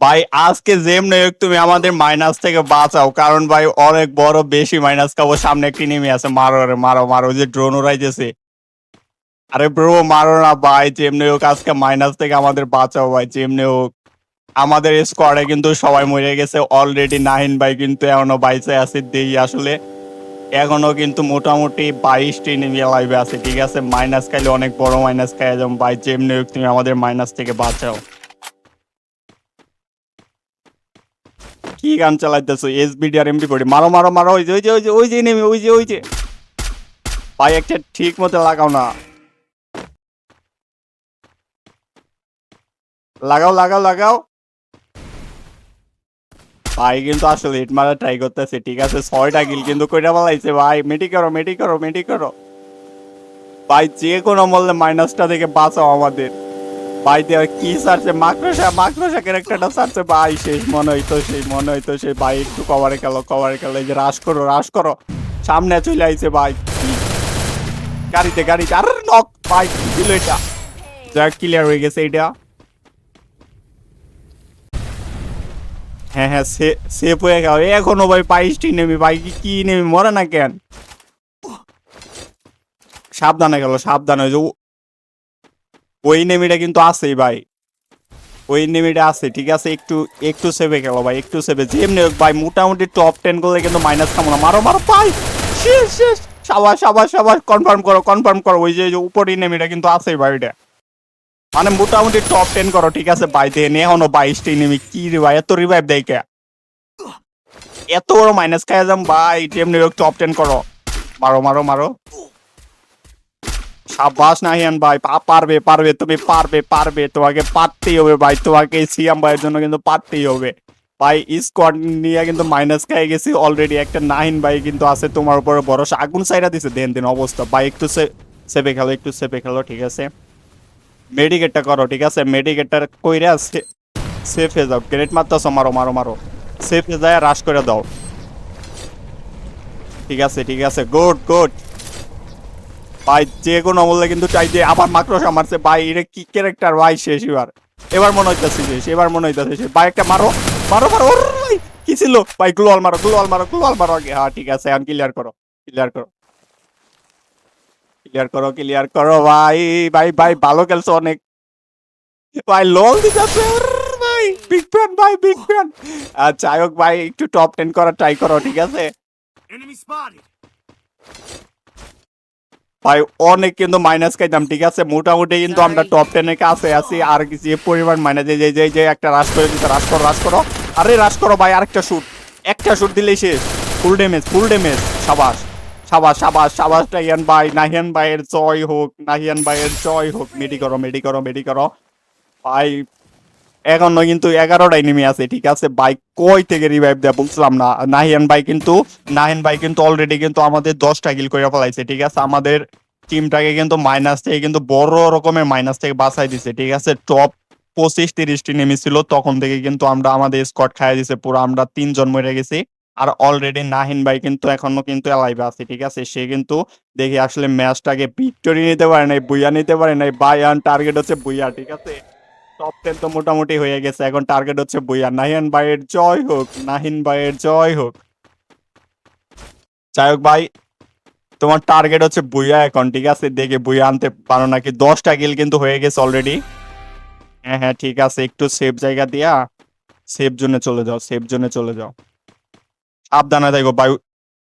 ভাই, আজকে জেম নেক তুমি আমাদের মাইনাস থেকে বাঁচাও। কারণ ভাই, অনেক বড় বেশি মাইনাস খাব। সামনে একটি নেমে আছে, মারো রে, মারো মারো। যে ড্রোন উড়াইতেছে। আরে ব্রো মারো না ভাই। যেমনি হোক, আজকে মাইনাস থেকে আমাদের বাঁচাও ভাই যেমনি হোক। আমাদের স্কোয়াডে কিন্তু সবাই মরে গেছে। অলরেডি নাহিন ভাই কিন্তু এখনও বাইসে আছে, দেই আসলে। এখনও কিন্তু মোটামুটি বাইশটি নেমে লাইভে আছে, ঠিক আছে? মাইনাস খাইলে অনেক বড় মাইনাস খাই যেমন ভাই যেমনি হোক, তুমি আমাদের মাইনাস থেকে বাঁচাও। কি গান চালাইতেছো? এস বিডি আর এমপি পড়ি। মারো মারো মারো, ওই যে ওই যে ওই যে ওই যে নেমে ওই যে ওই যে। ভাই, একটা ঠিক মতো লাগাও না। লাগাও লাগাও লাগাও। ভাই, কিন্তু আসলে হিট মারা ট্রাই করতেছে, ঠিক আছে? ছয়টা গিল কিন্তু কইরা বলাইছে, ভাই। মেটি করো মেটি করো মেটি করো। ভাই যে কোনো মূল্যে মাইনাসটা থেকে বাঁচাও আমাদের। ভাই দেওয়া কি সারছে? মাকড়সা মাকড়সা ক্যারেক্টারটা সারছে। ভাই শেষ মনে হইতো সেই মনে হইতো সেই ভাই একটু কভারে গেল কভারে গেল। এই যে রাশ করো রাশ করো। সামনে চলে আইছে ভাই গাড়িতে গাড়িতে। আরে নক ভাই ছিল এটা? যাক ক্লিয়ার হয়ে গেছে এটা। হ্যাঁ হ্যাঁ সেফ হয়ে গেল। এখনও ভাই বাইশটি নেমি ভাই, কি নেমি মরে না কেন? সাবধানে গেল, সাবধানে। ওই নেমিটা কিন্তু আছেই ভাই। ওই নেমিটা আছে ঠিক আছে? একটু একটু সেভে গেল ভাই, একটু সেভে। যেমনি হোক ভাই, মোটামুটি টপ টেন করলে কিন্তু মাইনাস খামো না মারো মারো, ভাই! শেষ শেষ! সাবাস সাবাস সাবাস! কনফার্ম করো কনফার্ম করো, ওই যে উপরই নেমিটা কিন্তু আছেই ভাই ওইটা। মানে মোটামুটি টপ টেন করো, ঠিক আছে? ভাই দেন এখনও বাইশটি নেমি। কি রে ভাই, এত রিভাইভ দেয় কে? এত বড় মাইনাস খাই যাম ভাই, যেমনি হোক টপ টেন করো। মারো মারো মারো। সাবাস নাহিয়ান ভাই পারবে পারবে, তুমি পারবে পারবে, তোমাকে পারতেই হবে ভাই, তোমাকে সিয়াম ভাইয়ের জন্য কিন্তু পারতেই হবে। ভাই স্কোয়াড নিয়ে কিন্তু মাইনাস খাই গেছি অলরেডি একটা নাইন ভাই কিন্তু আছে তোমার উপরে ভরসা। আগুন সাইরা দিছে, দেন, দিন, অবস্থা। ভাই, একটু সেপে খেলো, একটু সেপে খেলো, ঠিক আছে? মেডিকেটটা করো, ঠিক আছে? মেডিকেটটা কইরা সেফ হয়ে যাও। গ্রেট মারতেছো, মারো মারো মারো। সেফ হয়ে যায় রাশ করে দাও। ঠিক আছে ঠিক আছে। গুড গুড ভাই, যে কোনো আমলে কিন্তু চাই যে আবার মাকড়সা মারছে। ভাই এটা কি ক্যারেক্টার ভাই, শেষ এবার। এবার মনে হইতাছে শেষ এবার মনে হইতাছে শেষ ভাই, একটা মারো মারো মারো ভাই, কি ছিল? ভাই গ্লোয়াল মারো গ্লোয়াল মারো গ্লোয়াল মারো আগে। হ্যাঁ ঠিক আছে, এখন ক্লিয়ার করো ক্লিয়ার করো। ক্লিয়ার করো ক্লিয়ার করো, ভাই ভাই ভাই, ভালো খেলছো অনেক। ভাই লোল দিতেছে ভাই বিগ ফ্যান ভাই বিগ ফ্যান আচ্ছা হোক, ভাই, একটু টপ টেন করার ট্রাই করো, ঠিক আছে. ভাই অনেক কিন্তু মাইনাস খাইতাম ঠিক আছে? মোটামুটি কিন্তু আমরা টপ টেনের কাছে আছি আর যে পরিমাণ মাইনাস যে যে যে একটা রাশ করে দিতে রাশ করো রাশ করো। আরে রাশ করো ভাই আরেকটা শুট একটা শুট দিলেই শেষ। ফুল ড্যামেজ ফুল ড্যামেজ সাবাস সাবাস সাবাস সাবাস নাহিয়ান ভাই নাহিয়ান ভাইয়ের জয় হোক নাহিয়ান ভাইয়ের জয় হোক। মেডি করো মেডি করো মেডি করো। ভাই এখনও কিন্তু এগারোটাই নেমে আছে, ঠিক আছে? ভাই, কই থেকে রিভাইভ দেয় বুঝলাম না? নাহিয়ান ভাই কিন্তু, নাহিয়ান ভাই কিন্তু অলরেডি কিন্তু আমাদের দশটা কিল করে ফেলাইছে, ঠিক আছে? আমাদের টিমটাকে কিন্তু মাইনাস থেকে কিন্তু বড় রকমের মাইনাস থেকে বাঁচাই দিছে, ঠিক আছে? টপ পঁচিশ তিরিশটি নেমেছিল তখন থেকে কিন্তু আমরা আমাদের স্কট খাই দিছে, পুরো আমরা তিনজন মরে গেছি। আর অলরেডি নাহিন ভাই কিন্তু এখনও কিন্তু অ্যালাইভ আছে, ঠিক আছে? সে কিন্তু দেখি আসলে ম্যাচটাকে ভিক্টরি নিতে পারে নাই, বুইয়া নিতে পারে নাই বাই আন টার্গেট হচ্ছে বুইয়া, ঠিক আছে? টপ টেন তো মোটামুটি হয়ে গেছে। এখন টার্গেট হচ্ছে বুইয়া নাহিয়ান ভাইয়ের জয় হোক, নাহিন ভাইয়ের জয় হোক। যাই হোক ভাই, তোমার টার্গেট হচ্ছে বুইয়া এখন, ঠিক আছে? দেখে বুইয়া আনতে পারো নাকি? দশটা কিল কিন্তু হয়ে গেছে অলরেডি হ্যাঁ হ্যাঁ ঠিক আছে। একটু সেফ জায়গা দিয়া সেফ জোনে চলে যাও সেফ জোনে চলে যাও। সাবধানে থাকো ভাই,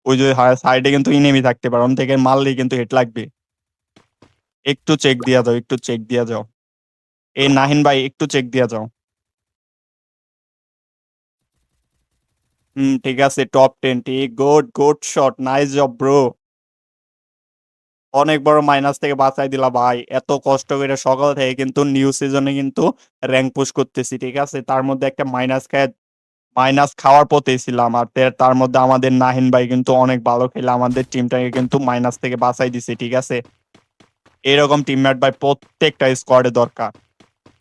ওই যে সাইডে কিন্তু ইনেমি থাকতে পারো। থেকে মারলেই কিন্তু হেট লাগবে। একটু চেক দিয়া যাও, একটু চেক দিয়া যাও। এই নাহিন ভাই, একটু চেক দিয়া যাও। হুম, ঠিক আছে টপ টেন ঠিক good good shot nice job bro অনেক বড় মাইনাস থেকে বাঁচাই দিলা ভাই। এত কষ্ট করে সকাল থেকে কিন্তু নিউ সিজনে কিন্তু র্যাঙ্ক পুশ করতেছি, ঠিক আছে? তার মধ্যে একটা মাইনাস খায় মাইনাস খাওয়ার পথে ছিলাম আর তার মধ্যে আমাদের নাহিন ভাই কিন্তু অনেক ভালো খেলে। আমাদের টিমটাকে কিন্তু মাইনাস থেকে বাঁচাই দিছে, ঠিক আছে? এরকম টিমমেট ভাই প্রত্যেকটা স্কোয়াডে দরকার।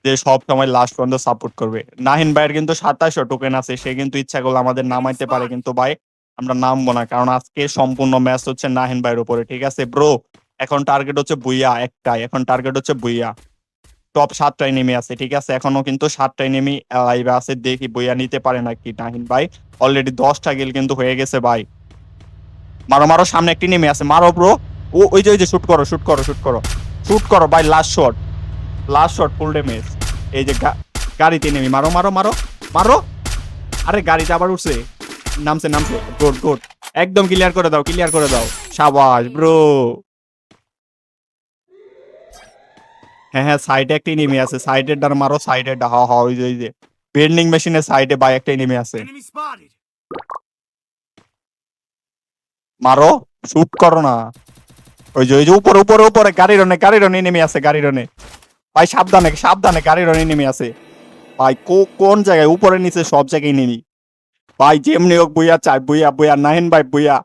যে সব সময় লাস্ট পর্যন্ত সাপোর্ট করবে। নাহিন ভাইয়ের কিন্তু সাতাশশো টোকেন আছে সে কিন্তু ইচ্ছা করলে আমাদের নামাইতে পারে কিন্তু ভাই আমরা নামবো না কারণ আজকে সম্পূর্ণ ম্যাচ হচ্ছে নাহিন ভাইয়ের উপরে ঠিক আছে? ব্রো এখন টার্গেট হচ্ছে বুইয়া একটাই এখন টার্গেট হচ্ছে বুইয়া টপ সাতটায় নেমে আছে ঠিক আছে? এখনও কিন্তু সাতটায় নেমে লাইভে আছে দেখি বইয়া নিতে পারে নাকি নাহিন ভাই। অলরেডি দশটা গেল কিন্তু হয়ে গেছে ভাই। মারো মারো সামনে একটি নেমে আছে মারো ব্রো ও ওই যে ওই যে শুট করো শুট করো শুট করো। শুট করো ভাই last shot last shot full damage এই যে গাড়িতে নেমে মারো মারো মারো মারো। আরে গাড়িতে আবার উঠছে। নামছে নামছে। গুড গুড একদম ক্লিয়ার করে দাও ক্লিয়ার করে দাও। সাবাস ব্রো হ্যাঁ হ্যাঁ সাইডে একটা নেমে আছে। সাইডের ডার মারো সাইডের ডা হ্যাঁ ওই যে ওই যে। বেন্ডিং মেশিনের সাইডে বাই একটা নেমে আছে। মারো শুট করো না। ওই যে ওই যে উপরে উপরে উপরে। গাড়ির রনে গাড়ির রনে নেমে আছে গাড়ির রনে ভাই, সাবধানে সাবধানে গাড়ির নেমে আছে। ভাই কোন জায়গায়? উপরে, নিচে সব জায়গায় নেমি। ভাই, যেমনি হোক বুইয়া চাই, বুইয়া বুইয়া নাইন ভাই, বুইয়া।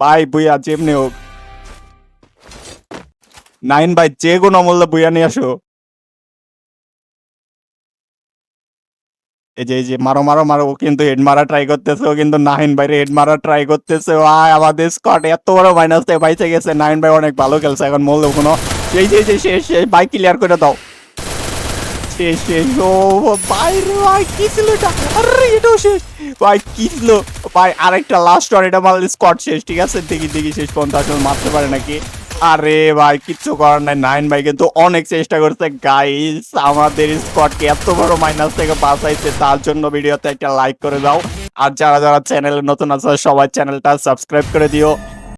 ভাই, বুইয়া, যেমনি হোক। নাইন ভাই, যে কোনো মূল্যে বুইয়া নিয়ে আসো। এই যে এই যে, মারো মারো মারো, ও কিন্তু হেড মারা ট্রাই করতেছে, ও কিন্তু নাহিন ভাই হেড মারা ট্রাই করতেছে। ভাই আমাদের স্কট এত বড় মাইনাস থেকে বাইচে গেছে। নাইন ভাই অনেক ভালো খেলছে, এখন মূল্য কোনো এই যে শেষ শেষ ভাই ক্লিয়ার করে দাও। শেষ শেষ ও, ভাই রে কি ছিল এটা? আরে, এটাও শেষ। ভাই, কি ছিল? ভাই, আরেকটা লাস্ট ওয়ান এটা মারলে স্কট শেষ, ঠিক আছে? দেখি দেখি, শেষ পর্যন্ত আসলে মারতে পারে নাকি? আরে, ভাই, কিচ্ছু করার নাই। নাইন ভাই কিন্তু অনেক চেষ্টা করছে। গাইস আমাদের স্কটকে এত বড় মাইনাস থেকে বাঁচাইছে, তার জন্য ভিডিওতে একটা লাইক করে দাও। আর যারা যারা চ্যানেলে নতুন আছে, সবাই চ্যানেলটা সাবস্ক্রাইব করে দিও।